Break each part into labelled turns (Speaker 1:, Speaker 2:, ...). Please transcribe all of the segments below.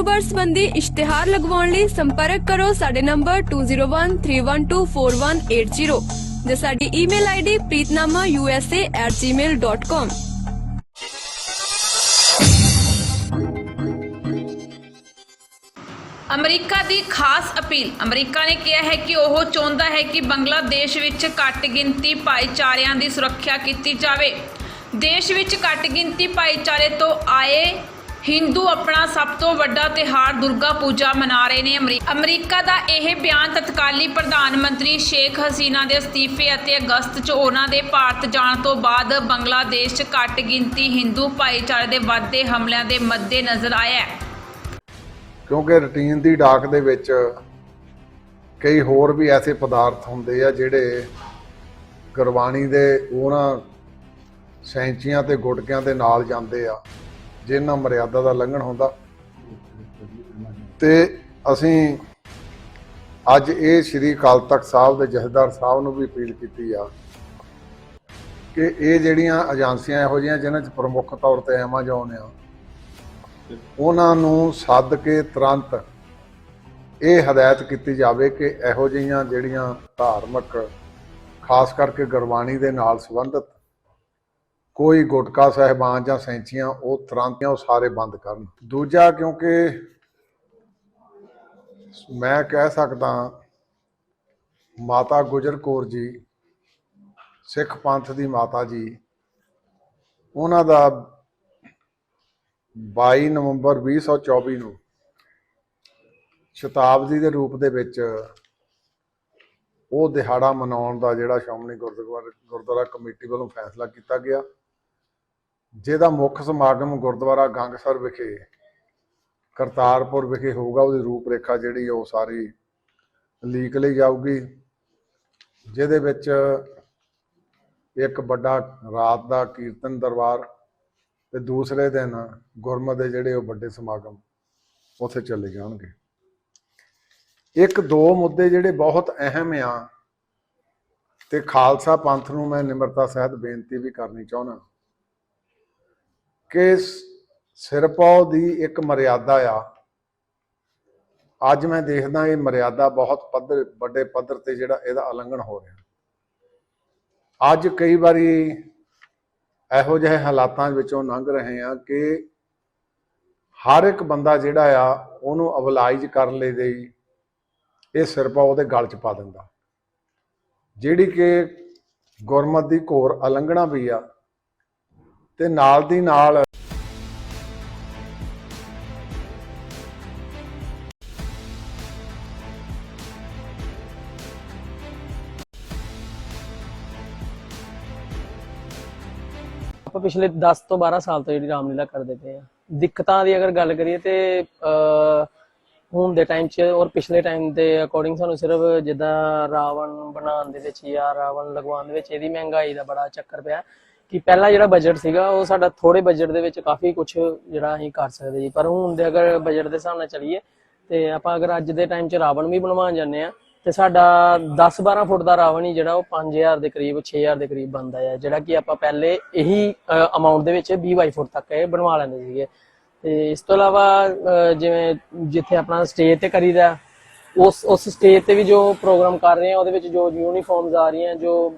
Speaker 1: ਕਾਰੋਬਾਰ ਸੰਬੰਧੀ ਇਸ਼ਤਿਹਾਰ ਲਗਵਾਉਣ ਲਈ ਸੰਪਰਕ ਕਰੋ ਸਾਡੇ ਨੰਬਰ 2013124180 ਜਾਂ ਸਾਡੀ ਈਮੇਲ ਆਈਡੀ preetnamausa@gmail.com
Speaker 2: ਅਮਰੀਕਾ ਦੀ ਖਾਸ ਅਪੀਲ। ਅਮਰੀਕਾ ਨੇ ਕਿਹਾ ਹੈ ਕਿ ਉਹ ਚਾਹੁੰਦਾ ਹੈ ਕਿ ਬੰਗਲਾਦੇਸ਼ ਵਿੱਚ ਘੱਟ ਗਿਣਤੀ ਭਾਈਚਾਰਿਆਂ ਦੀ ਸੁਰੱਖਿਆ ਕੀਤੀ ਜਾਵੇ। ਦੇਸ਼ ਵਿੱਚ ਘੱਟ ਗਿਣਤੀ ਭਾਈਚਾਰੇ ਤੋਂ ਆਏ ਹਿੰਦੂ ਆਪਣਾ ਸਭ ਤੋਂ ਵੱਡਾ ਤਿਹਾਰ ਦੁਰਗਾ ਪੂਜਾ ਮਨਾ ਰਹੇ ਨੇ ਅਮਰੀਕਾ ਦਾ ਇਹ ਬਿਆਨ ਤਤਕਾਲੀ ਪ੍ਰਧਾਨ ਮੰਤਰੀ ਸ਼ੇਖ ਹਸੀਨਾ ਦੇ ਅਸਤੀਫੇ ਅਤੇ ਅਗਸਤ 'ਚ ਉਹਨਾਂ ਦੇ ਭਾਰਤ ਜਾਣ ਤੋਂ ਬਾਅਦ ਬੰਗਲਾਦੇਸ਼ 'ਚ ਘੱਟ ਗਿਣਤੀ ਹਿੰਦੂ ਭਾਈਚਾਰੇ ਦੇ ਵੱਧਦੇ ਹਮਲਿਆਂ ਦੇ ਮੱਦੇ ਨਜ਼ਰ ਆਇਆ
Speaker 3: ਕਿਉਂਕਿ ਰੁਟੀਨ ਦੀ ਡਾਕ ਦੇ ਵਿੱਚ ਕਈ ਹੋਰ ਵੀ ਐਸੇ ਪਦਾਰਥ ਹੁੰਦੇ ਆ ਜਿਹੜੇ ਗੁਰਬਾਣੀ ਦੇ ਉਹਨਾਂ ਸੈਂਚੀਆਂ ਤੇ ਗੁਟਕਿਆਂ ਦੇ ਨਾਲ ਜਾਂਦੇ ਆ। ਜਿਨ੍ਹਾਂ ਮਰਿਆਦਾ ਦਾ ਲੰਘਣ ਹੁੰਦਾ। ਤੇ ਅਸੀਂ ਅੱਜ ਇਹ ਸ੍ਰੀ ਅਕਾਲ ਤਖਤ ਸਾਹਿਬ ਦੇ ਜਥੇਦਾਰ ਸਾਹਿਬ ਨੂੰ ਵੀ ਅਪੀਲ ਕੀਤੀ ਆ ਕਿ ਇਹ ਜਿਹੜੀਆਂ ਏਜੰਸੀਆਂ ਇਹੋ ਜਿਹੀਆਂ ਜਿਨ੍ਹਾਂ 'ਚ ਪ੍ਰਮੁੱਖ ਤੌਰ ਤੇ ਐਮਾਜ਼ੋਨ ਆ, ਉਹਨਾਂ ਨੂੰ ਸੱਦ ਕੇ ਤੁਰੰਤ ਇਹ ਹਦਾਇਤ ਕੀਤੀ ਜਾਵੇ ਕਿ ਇਹੋ ਜਿਹੀਆਂ ਜਿਹੜੀਆਂ ਧਾਰਮਿਕ, ਖਾਸ ਕਰਕੇ ਗੁਰਬਾਣੀ ਦੇ ਨਾਲ ਸੰਬੰਧਿਤ ਕੋਈ ਗੁਟਕਾ ਸਹਿਬਾਨ ਜਾਂ ਸੈਂਚੀਆਂ ਉਹ ਤੁਰੰਤ ਉਹ ਸਾਰੇ ਬੰਦ ਕਰਨ। ਦੂਜਾ ਕਿਉਂਕਿ ਮੈਂ ਕਹਿ ਸਕਦਾ ਮਾਤਾ ਗੁਜਰ ਕੌਰ ਜੀ, ਸਿੱਖ ਪੰਥ ਦੀ ਮਾਤਾ ਜੀ, ਉਹਨਾਂ ਦਾ 22 ਨਵੰਬਰ 2024 ਨੂੰ ਸ਼ਤਾਬਦੀ ਦੇ ਰੂਪ ਦੇ ਵਿੱਚ ਉਹ ਦਿਹਾੜਾ ਮਨਾਉਣ ਦਾ ਜਿਹੜਾ ਸ਼੍ਰੋਮਣੀ ਗੁਰਦੁਆਰਾ ਗੁਰਦੁਆਰਾ ਕਮੇਟੀ ਵੱਲੋਂ ਫੈਸਲਾ ਕੀਤਾ ਗਿਆ। ਜਿਹਦਾ ਮੁੱਖ ਸਮਾਗਮ ਗੁਰਦੁਆਰਾ ਗੰਗਸਰ ਵਿਖੇ, ਕਰਤਾਰਪੁਰ ਵਿਖੇ ਹੋਊਗਾ, ਉਹਦੀ ਰੂਪਰੇਖਾ ਜਿਹੜੀ ਉਹ ਸਾਰੀ ਲੀਕ ਲਈ ਜਾਊਗੀ। ਜਿਹਦੇ ਵਿੱਚ ਇੱਕ ਵੱਡਾ ਰਾਤ ਦਾ ਕੀਰਤਨ ਦਰਬਾਰ ਤੇ ਦੂਸਰੇ ਦਿਨ ਗੁਰਮਤ ਦੇ ਜਿਹੜੇ ਉਹ ਵੱਡੇ ਸਮਾਗਮ ਉੱਥੇ ਚੱਲੇ ਜਾਣਗੇ। ਇੱਕ ਦੋ ਮੁੱਦੇ ਜਿਹੜੇ ਬਹੁਤ ਅਹਿਮ ਆ, ਤੇ ਖਾਲਸਾ ਪੰਥ ਨੂੰ ਮੈਂ ਨਿਮਰਤਾ ਸਹਿਤ ਬੇਨਤੀ ਵੀ ਕਰਨੀ ਚਾਹੁੰਦਾ। ਕਿ ਸ- ਸਿਰਪਾਉ ਦੀ ਇੱਕ ਮਰਿਆਦਾ ਆ। ਅੱਜ ਮੈਂ ਦੇਖਦਾ ਇਹ ਮਰਿਆਦਾ ਬਹੁਤ ਪੱਧਰ, ਵੱਡੇ ਪੱਧਰ ਤੇ ਜਿਹੜਾ ਇਹਦਾ ਉਲੰਘਣ ਹੋ ਰਿਹਾ। ਅੱਜ ਕਈ ਵਾਰੀ ਇਹੋ ਜਿਹੇ ਹਾਲਾਤਾਂ ਵਿੱਚੋਂ ਲੰਘ ਰਹੇ ਆ ਕਿ ਹਰ ਇੱਕ ਬੰਦਾ ਜਿਹੜਾ ਆ, ਉਹਨੂੰ ਅਵਲਾਈਜ ਕਰਨ ਲਈ ਦੇ ਇਹ ਸਿਰਪਾ ਉਹਦੇ ਗਲ 'ਚ ਪਾ ਦਿੰਦਾ। ਜਿਹੜੀ ਕਿ ਗੁਰਮਤ ਦੀ ਘੋਰ ਉਲੰਘਣਾ ਵੀ ਆ ਤੇ ਨਾਲ ਦੀ ਨਾਲ
Speaker 4: ਆਪਾਂ ਪਿਛਲੇ 10 ਤੋਂ 12 ਸਾਲ ਤੋਂ ਜਿਹੜੀ ਰਾਮਲੀਲਾ ਕਰਦੇ ਪਏ ਆ ਦਿੱਕਤਾਂ ਦੀ ਅਗਰ ਗੱਲ ਕਰੀਏ ਤੇ ਅਹ, ਹੁਣ ਦੇ ਟਾਈਮ 'ਚ ਔਰ ਪਿਛਲੇ ਟਾਈਮ ਦੇ ਅਕੋਰਡਿੰਗ ਸਾਨੂੰ ਸਿਰਫ ਜਿੱਦਾਂ ਰਾਵਣ ਬਣਾਉਣ ਦੇ ਵਿੱਚ ਜਾਂ ਰਾਵਣ ਲਗਵਾਉਣ ਦੇ ਵਿੱਚ ਇਹਦੀ ਮਹਿੰਗਾਈ ਦਾ ਬੜਾ ਚੱਕਰ ਪਿਆ। ਕਿ ਪਹਿਲਾਂ ਜਿਹੜਾ ਬਜਟ ਸੀਗਾ, ਉਹ ਸਾਡਾ ਥੋੜੇ ਬਜਟ ਦੇ ਵਿੱਚ ਕਾਫੀ ਕੁਝ ਜਿਹੜਾ ਅਸੀਂ ਕਰ ਸਕਦੇ ਜੀ ਪਰ ਹੁਣ ਦੇ ਅਗਰ ਬਜਟ ਦੇ ਹਿਸਾਬ ਨਾਲ ਚੱਲੀਏ, ਤੇ ਆਪਾਂ ਅਗਰ ਅੱਜ ਦੇ ਟਾਈਮ 'ਚ ਰਾਵਣ ਵੀ ਬਣਵਾਉਣ ਜਾਂਦੇ ਆ ਤੇ ਸਾਡਾ 10-12 ਫੁੱਟ ਦਾ ਰਾਵਣ ਹੀ ਜਿਹੜਾ ਉਹ 5000 ਦੇ ਕਰੀਬ 6000 ਦੇ ਕਰੀਬ ਬਣਦਾ ਆ, ਜਿਹੜਾ ਕਿ ਆਪਾਂ ਪਹਿਲੇ ਇਹੀ ਅਮਾਉਂਟ ਦੇ ਵਿੱਚ 20 ਫੁੱਟ ਤੱਕ ਇਹ ਬਣਵਾ ਲੈਂਦੇ ਸੀਗੇ। ਤੇ ਇਸ ਤੋਂ ਇਲਾਵਾ ਜਿਵੇਂ ਜਿੱਥੇ ਆਪਣਾ ਸਟੇਜ ਤੇ ਕਰੀਦਾ, ਉਸ ਉਸ ਸਟੇਜ ਤੇ ਵੀ ਜੋ ਪ੍ਰੋਗਰਾਮ ਕਰ ਰਹੇ ਆ, ਉਹਦੇ ਵਿੱਚ ਜੋ ਯੂਨੀਫਾਰਮਸ ਆ ਰਹੀਆਂ, ਜੋ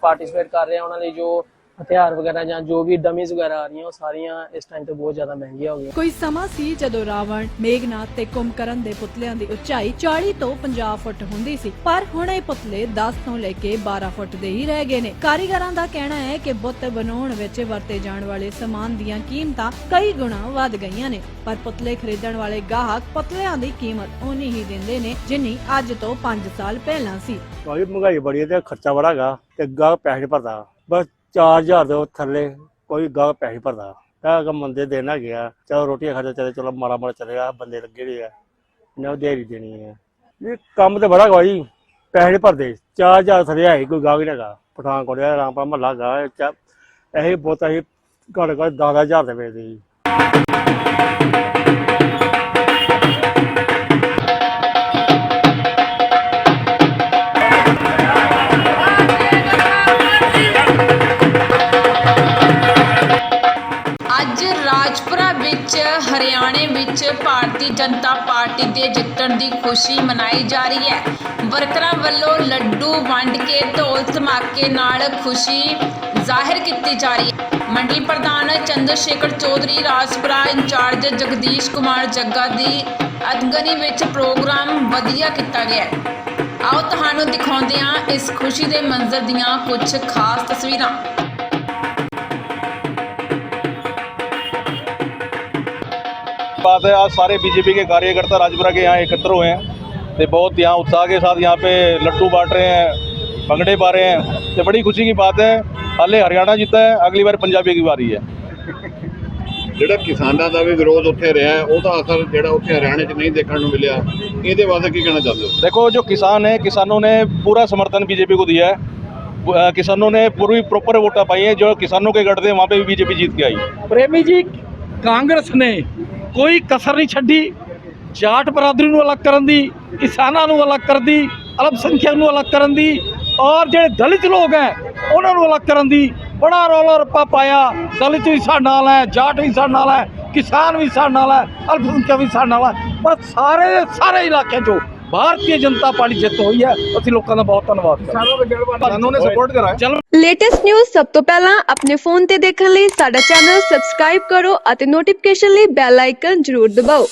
Speaker 4: ਪਾਰਟਿਸਿਪੇਟ ਕਰ ਰਹੇ ਆ, ਉਹਨਾਂ ਲਈ ਜੋ ਹਥਿਆਰ ਵਗੈਰਾ ਜਾਂ ਜੋ ਵੀ ਡਮੀਜ਼ ਵਗੈਰਾ ਆ ਰਹੀਆਂ ਉਹ ਸਾਰੀਆਂ ਇਸ ਟਾਈਮ ਤੇ ਬਹੁਤ ਜ਼ਿਆਦਾ ਮਹਿੰਗੀਆਂ ਹੋ ਗਈਆਂ।
Speaker 5: ਕੋਈ ਸਮਾਂ ਸੀ ਜਦੋਂ ਰਾਵਣ ਮੇਘਨਾਥ ਤੇ ਕੁੰਭਕਰਨ ਦੇ ਪੁਤਲਿਆਂ ਦੀ ਉਚਾਈ 40 ਤੋਂ 50 ਫੁੱਟ ਹੁੰਦੀ ਸੀ? ਪਰ ਹੁਣ ਇਹ ਪੁਤਲੇ 10 ਤੋਂ ਲੈ ਕੇ 12 ਫੁੱਟ ਦੇ ਹੀ ਰਹਿ ਗਏ ਨੇ। ਕਾਰੀਗਰਾਂ ਦਾ ਕਹਿਣਾ ਹੈ ਕਿ ਬੁੱਤ ਬਣਾਉਣ ਵਿੱਚ ਵਰਤੇ ਜਾਣ ਵਾਲੇ ਸਮਾਨ ਦੀਆਂ ਕੀਮਤਾਂ ਕਈ ਗੁਣਾ ਵੱਧ ਗਈਆਂ ਨੇ। ਪਰ ਪੁਤਲੇ ਖਰੀਦਣ ਵਾਲੇ ਗਾਹਕ ਪੁਤਲਿਆਂ ਦੀ ਕੀਮਤ ਓਨੀ ਹੀ ਦਿੰਦੇ ਨੇ ਜਿੰਨੀ ਅੱਜ ਤੋਂ 5 ਸਾਲ ਪਹਿਲਾਂ ਸੀ।
Speaker 6: ਭਾਈ ਮਹਿੰਗਾਈ ਬੜੀ ਹੈ ਤੇ ਖਰਚਾ ਬੜਾ ਹੈਗਾ ਤੇ ਗਾਹ ਪੈਸੇ ਭਰਦਾ। ਬਸ 4000 ਦੇ ਥੱਲੇ ਕੋਈ ਗਾਹ ਪੈਸੇ ਭਰਦਾ। ਤਾਂ ਅਗਰ ਮੰਦੇ ਦਿਨ ਹੈਗੇ ਆ, ਚਲੋ ਰੋਟੀਆਂ ਖਰਚਾ ਚਲੇ, ਚਲੋ ਮਾੜਾ ਮਾੜਾ ਚੱਲੇਗਾ ਬੰਦੇ ਲੱਗੇ ਹੋਏ ਆ। ਇਹਨਾਂ ਨੂੰ ਦਿਹਾੜੀ ਦੇਣੀ ਹੈ ਇਹ ਕੰਮ ਤੇ ਬੜਾ ਹੈਗਾ ਜੀ, ਪੈਸੇ ਨਹੀਂ ਭਰਦੇ। 4000 ਥੱਲੇ ਹੈ ਹੀ ਕੋਈ ਗਾਹ ਨਹੀਂ ਹੈਗਾ। ਪਠਾਨਕੋਟ ਦਾ ਰਾਮਪੁਰਾ ਮਹੱਲਾ ਗਾ, ਇਹ ਬਹੁਤ ਅਸੀਂ ਘੱਟ ਘੱਟ 10000 ਦੇ ਵੇਚਦੇ ਜੀ
Speaker 2: ਵਿੱਚ ਭਾਰਤੀ ਜਨਤਾ ਪਾਰਟੀ ਦੇ ਜਿੱਤਣ ਦੀ ਖੁਸ਼ੀ ਮਨਾਈ ਜਾ ਰਹੀ ਹੈ। ਵਰਕਰਾਂ ਵੱਲੋਂ ਲੱਡੂ ਵੰਡ ਕੇ ਢੋਲ ਧਮਾਕੇ ਨਾਲ ਖੁਸ਼ੀ ਜ਼ਾਹਿਰ ਕੀਤੀ ਜਾ ਰਹੀ ਹੈ। ਮੰਡਲ ਪ੍ਰਧਾਨ ਚੰਦਰ ਸ਼ੇਖਰ ਚੌਧਰੀ, ਰਾਜਪੁਰਾ ਇੰਚਾਰਜ ਜਗਦੀਸ਼ ਕੁਮਾਰ ਜੱਗਾ ਦੀ ਅਗਨੀ ਵਿੱਚ ਪ੍ਰੋਗਰਾਮ ਵਧੀਆ ਕੀਤਾ ਗਿਆ ਆਓ ਤੁਹਾਨੂੰ ਦਿਖਾਉਂਦੇ ਹਾਂ ਇਸ ਖੁਸ਼ੀ ਦੇ ਮੰਜ਼ਰ ਦੀਆਂ ਕੁਝ ਖਾਸ ਤਸਵੀਰਾਂ।
Speaker 7: बात है आज सारे बीजेपी के कार्यकर्ता राजपुरा के यहाँ एकत्र हुए हैं तो बहुत यहाँ उत्साह के साथ यहाँ पे लड्डू बांट रहे हैं भंगड़े पा रहे हैं तो बड़ी खुशी की बात है हाले हरियाणा जीता है अगली बार पंजाबी की बारी है
Speaker 8: ਜਿਹੜਾ ਕਿਸਾਨਾਂ ਦਾ ਵੀ ਵਿਰੋਧ ਉੱਥੇ ਰਿਹਾ ਹੈ, ਉਹਦਾ ਅਸਰ ਜਿਹੜਾ ਉੱਥੇ ਹਰਿਆਣੇ 'ਚ ਨਹੀਂ ਦੇਖਣ ਨੂੰ ਮਿਲਿਆ ਇਹਦੇ ਬਾਰੇ ਕੀ ਕਹਿਣਾ ਚਾਹੁੰਦੇ ਹੋ
Speaker 7: देखो जो किसान है किसानों ने पूरा समर्थन बीजेपी को दिया है अ, किसानों ने पूरी प्रॉपर वोटा पाई है जो किसानों के गढ़ थे वहाँ पे भी बीजेपी जीत के आई
Speaker 9: ਪ੍ਰੇਮੀ ਜੀ ਕਾਂਗਰਸ ਨੇ ਕੋਈ ਕਸਰ ਨਹੀਂ ਛੱਡੀ। ਜਾਟ ਬਰਾਦਰੀ ਨੂੰ ਅਲੱਗ ਕਰਨ ਦੀ, ਕਿਸਾਨਾਂ ਨੂੰ ਅਲੱਗ ਕਰਨ ਦੀ ਅਲਪਸੰਖਿਆ ਨੂੰ ਅਲੱਗ ਕਰਨ ਦੀ ਔਰ ਜਿਹੜੇ ਦਲਿਤ ਲੋਕ ਹੈ, ਉਹਨਾਂ ਨੂੰ ਅਲੱਗ ਕਰਨ ਦੀ ਬੜਾ ਰੌਲਾ ਰੱਪਾ ਪਾਇਆ। ਦਲਿਤ ਵੀ ਸਾਡੇ ਨਾਲ ਹੈ, ਜਾਟ ਵੀ ਸਾਡੇ ਨਾਲ ਹੈ, ਕਿਸਾਨ ਵੀ ਸਾਡੇ ਨਾਲ ਹੈ ਅਲਪਸੰਖਿਆ ਵੀ ਸਾਡੇ ਨਾਲ ਹੈ। ਪਰ ਸਾਰੇ ਸਾਰੇ ਇਲਾਕਿਆਂ 'ਚੋਂ ਭਾਰਤੀ ਜਨਤਾ ਪਾਰਟੀ ਜਿੱਤ ਹੋਈ ਹੈ। ਅਸੀਂ ਲੋਕਾਂ ਦਾ ਬਹੁਤ ਧੰਨਵਾਦ ਕਰਾਂਗੇ
Speaker 1: ਲੇਟੈਸਟ ਨਿਊਜ਼ ਸਭ ਤੋਂ ਪਹਿਲਾਂ ਆਪਣੇ ਫੋਨ ਤੇ ਦੇਖਣ ਲਈ ਸਾਡਾ ਚੈਨਲ ਸਬਸਕ੍ਰਾਈਬ ਕਰੋ ਅਤੇ ਨੋਟੀਫਿਕੇਸ਼ਨ ਲਈ ਬੈਲ ਆਈਕਨ ਜ਼ਰੂਰ ਦਬਾਓ।